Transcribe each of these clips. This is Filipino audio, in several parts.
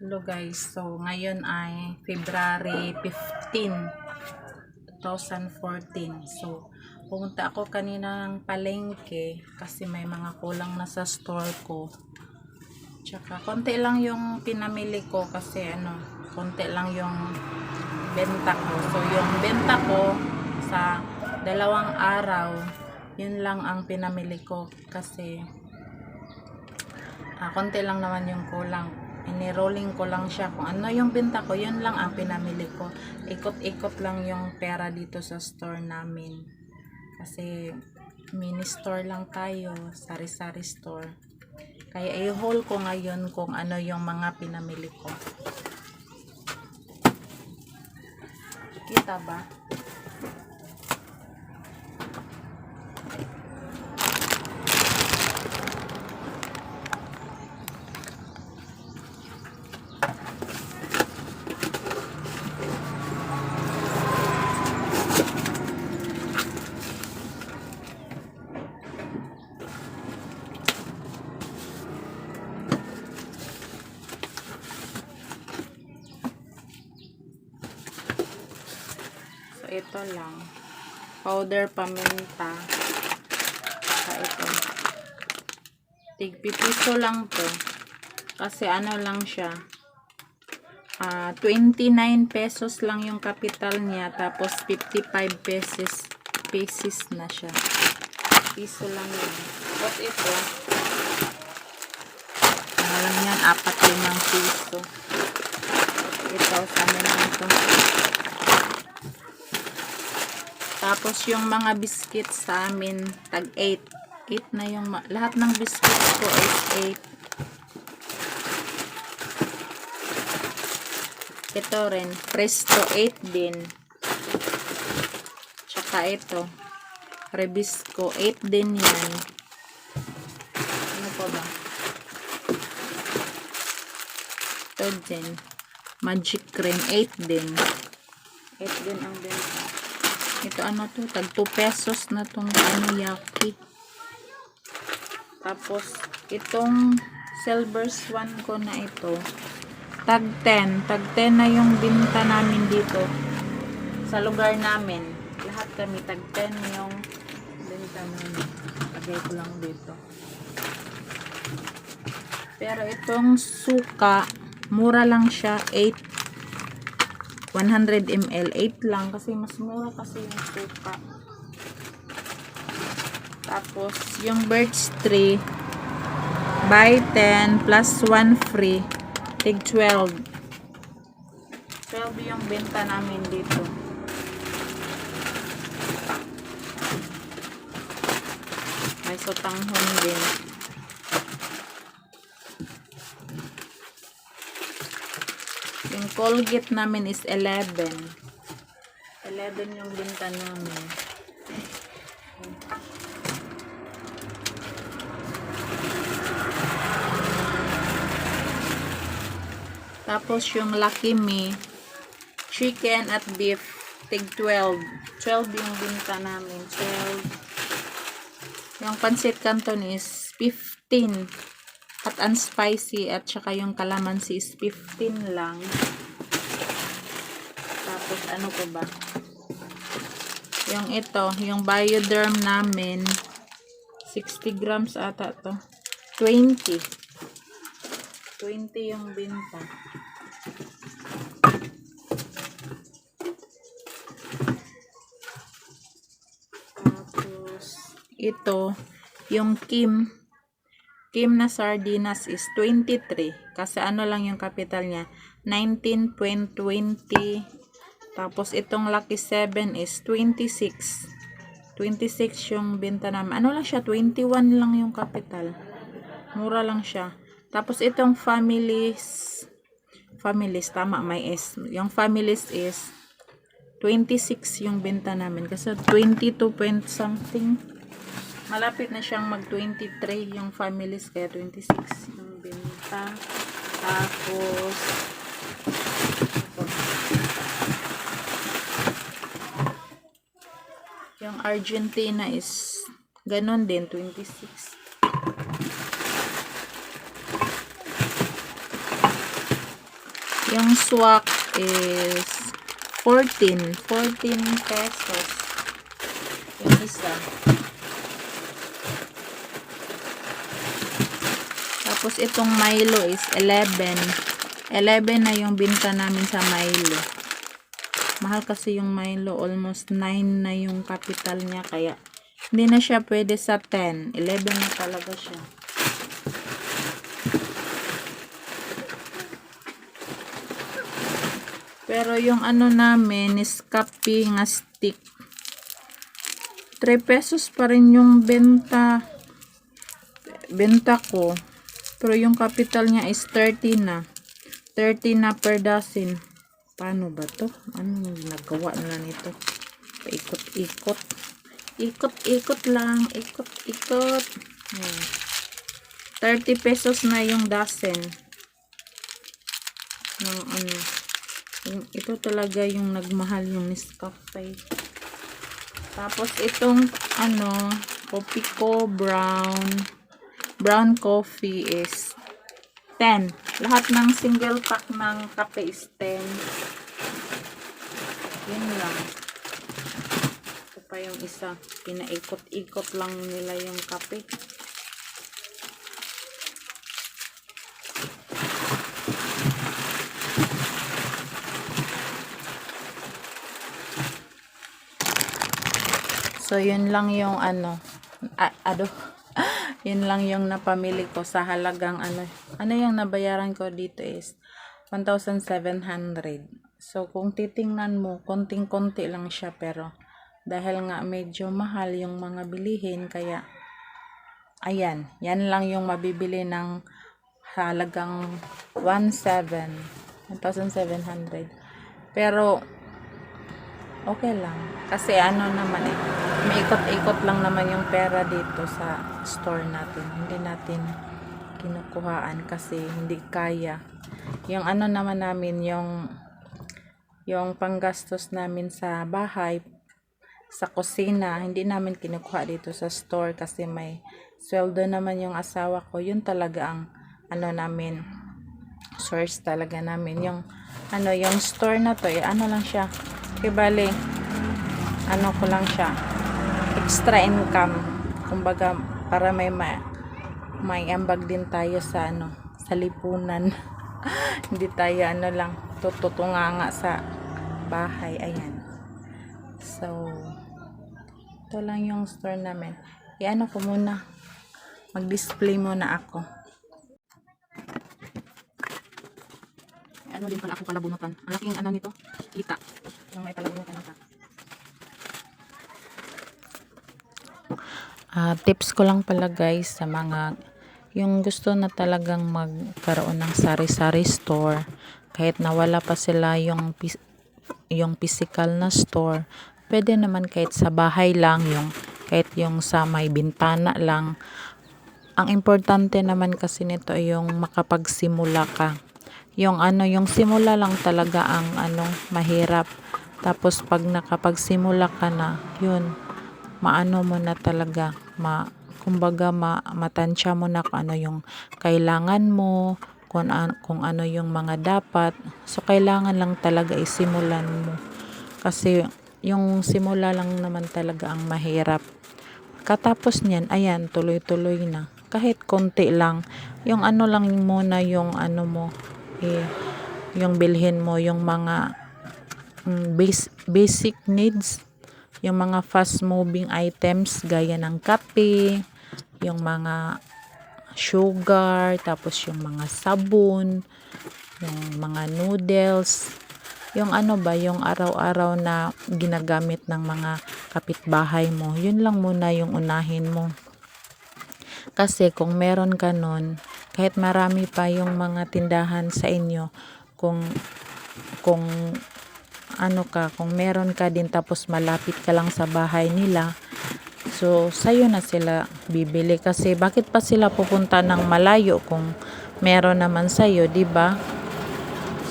Hello guys, so ngayon ay February 15, 2014. So, pumunta ako kanina ng palengke kasi may mga kulang na sa store ko. Tsaka, konti lang yung pinamili ko kasi ano, konti lang yung benta ko. So, yung benta ko sa dalawang araw, yun lang ang pinamili ko kasi ah, konti lang naman yung kulang. Inirolling ko lang siya. Kung ano yung benta ko, yun lang ang pinamili ko. Ikot-ikot lang yung pera dito sa store namin. Kasi mini store lang tayo, sari-sari store. Kaya i-haul ko ngayon kung ano yung mga pinamili ko. Kita ba? So, ito lang. Powder paminta. Sa ito. Tigpipiso lang to. Kasi ano lang siya. Ah, 29 pesos lang yung kapital niya. Tapos 55 pesos pesos na siya. Piso lang yun. What ito? Ano lang yan? Apat limang piso. Ito, sa lang ito. Tapos yung mga biscuit sa amin, tag 8. 8 na yung, lahat ng biscuits ko is 8. Ito rin, Presto 8 din. Tsaka ito, Rebisco 8 din yan. Ano pa ba? Ito din, Magic Cream 8 din. 8 din ang benta. Ito ano to, tag 2 pesos na tong ano yaki. Tapos itong silver swan ko na ito, tag 10, tag 10 na yung binta namin dito sa lugar namin. Lahat kami tag 10 yung binta namin. Lagay ko lang dito. Pero itong suka, mura lang siya, 8 100 ml 8 lang kasi mas mura kasi yung suka tapos yung birch tree buy 10 plus 1 free tig 12 12 yung benta namin dito. May sutanghon din Yung Colgate namin is 11. 11 yung binta namin. Tapos yung Lucky Me, chicken at beef, tig 12. 12 yung binta namin. 12. Yung pancit canton is 15 hot and spicy at saka yung calamansi is 15 lang. Ano ko ba? Yung ito, yung bioderm namin 60 grams ata to. 20. 20 yung binta. Tapos ito, yung Kim Kim na sardinas is 23. Kasi ano lang yung capital niya. 19.20. Tapos itong Lucky 7 is 26. 26 yung benta namin. Ano lang siya? 21 lang yung capital. Mura lang siya. Tapos itong families. Families, tama, may S. Yung families is 26 yung benta namin. Kasi 22 point something malapit na siyang mag 23 yung families kaya 26 yung benta tapos ito. yung Argentina is ganun din 26 Yung swak is 14. 14 pesos. Yung isa. Tapos itong Milo is 11. 11 na yung binta namin sa Milo. Mahal kasi yung Milo. Almost 9 na yung capital niya. Kaya hindi na siya pwede sa 10. 11 na talaga siya. Pero yung ano namin is kape nga stick. 3 pesos pa rin yung benta benta ko. Pero yung capital niya is 30 na. 30 na per dozen. Paano ba to? Ano nagawa nila nito? Paikot-ikot. Ikot-ikot lang. Ikot-ikot. Hmm. 30 pesos na yung dozen. Ng ano. Ito talaga yung nagmahal yung Nescafe. Tapos itong ano, Copico Brown brown coffee is 10. Lahat ng single pack ng kape is 10. Yun lang. Ito pa yung isa. Pinaikot-ikot lang nila yung kape. So, yun lang yung ano, a- ano, yun lang yung napamili ko sa halagang ano, ano yung nabayaran ko dito is 1,700. So, kung titingnan mo, konting-konti lang siya pero dahil nga medyo mahal yung mga bilihin, kaya ayan, yan lang yung mabibili ng halagang 1,700. 1,700. Pero, okay lang. Kasi ano naman eh, may ikot-ikot lang naman yung pera dito sa store natin. Hindi natin kinukuhaan kasi hindi kaya. Yung ano naman namin, yung yung panggastos namin sa bahay, sa kusina, hindi namin kinukuha dito sa store kasi may sweldo naman yung asawa ko. Yun talaga ang ano namin, source talaga namin. Yung ano, yung store na to, eh, ano lang siya, kibali, ano ko lang siya, extra income. Kumbaga, para may ma may ambag din tayo sa ano, sa lipunan. Hindi tayo ano lang, tututunga nga sa bahay. Ayan. So, ito lang yung store namin. I-ano ko muna. Mag-display muna ako. Ano din pala ako palabunutan. Ang laking ano nito, kita. Yung may palabunutan nito. Ah, tips ko lang pala guys sa mga yung gusto na talagang magkaroon ng sari-sari store. Kahit nawala pa sila yung yung physical na store pwede naman kahit sa bahay lang yung kahit yung sa may bintana lang. Ang importante naman kasi nito ay yung makapagsimula ka. Yung ano yung simula lang talaga ang ano mahirap. Tapos pag nakapagsimula ka na yun maano mo na talaga ma kumbaga ma, matansya mo na kung ano yung kailangan mo kung, an, kung ano yung mga dapat. So kailangan lang talaga isimulan mo. Kasi yung simula lang naman talaga ang mahirap. Katapos niyan ayan tuloy-tuloy na. Kahit konti lang. Yung ano lang muna yung ano mo eh, yung bilhin mo yung mga mm, base, basic needs. Yung mga fast moving items gaya ng kape, yung mga sugar, tapos yung mga sabon, yung mga noodles, yung ano ba, yung araw-araw na ginagamit ng mga kapitbahay mo, yun lang muna yung unahin mo. Kasi kung meron ka nun, kahit marami pa yung mga tindahan sa inyo, kung kung ano ka, kung meron ka din tapos malapit ka lang sa bahay nila, so sa'yo na sila bibili kasi bakit pa sila pupunta ng malayo kung meron naman sa'yo, di ba?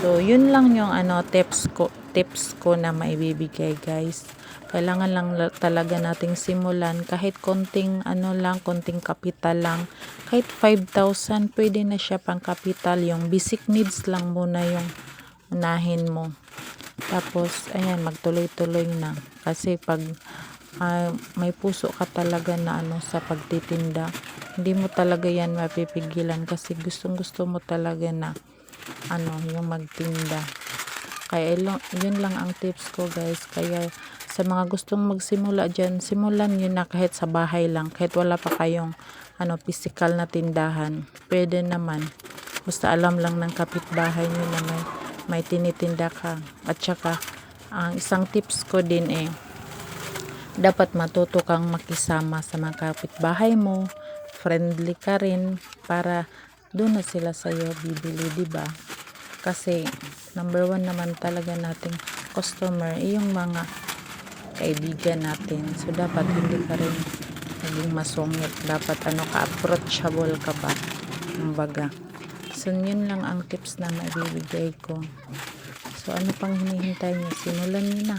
So, yun lang yung ano tips ko, tips ko na maibibigay, guys. Kailangan lang la- talaga nating simulan kahit konting ano lang, konting kapital lang. Kahit 5,000 pwede na siya pang kapital. Yung basic needs lang muna yung unahin mo. Tapos, ayan, magtuloy-tuloy na. Kasi pag ah, may puso ka talaga na ano sa pagtitinda, hindi mo talaga yan mapipigilan kasi gustong gusto mo talaga na ano, yung magtinda. Kaya yun lang ang tips ko guys. Kaya sa mga gustong magsimula dyan, simulan nyo na kahit sa bahay lang. Kahit wala pa kayong ano, physical na tindahan. Pwede naman. Basta alam lang ng kapitbahay nyo na may, may tinitinda ka. At saka, ang isang tips ko din eh, dapat matuto kang makisama sa mga kapitbahay mo. Friendly ka rin para doon na sila sa'yo bibili, di ba? Kasi number one naman talaga nating customer yung mga kaibigan natin. So dapat hindi ka rin naging masungit. Dapat ano ka approachable ka ba? Kumbaga. So yun lang ang tips na maibibigay ko. So ano pang hinihintay niyo? Simulan niyo na.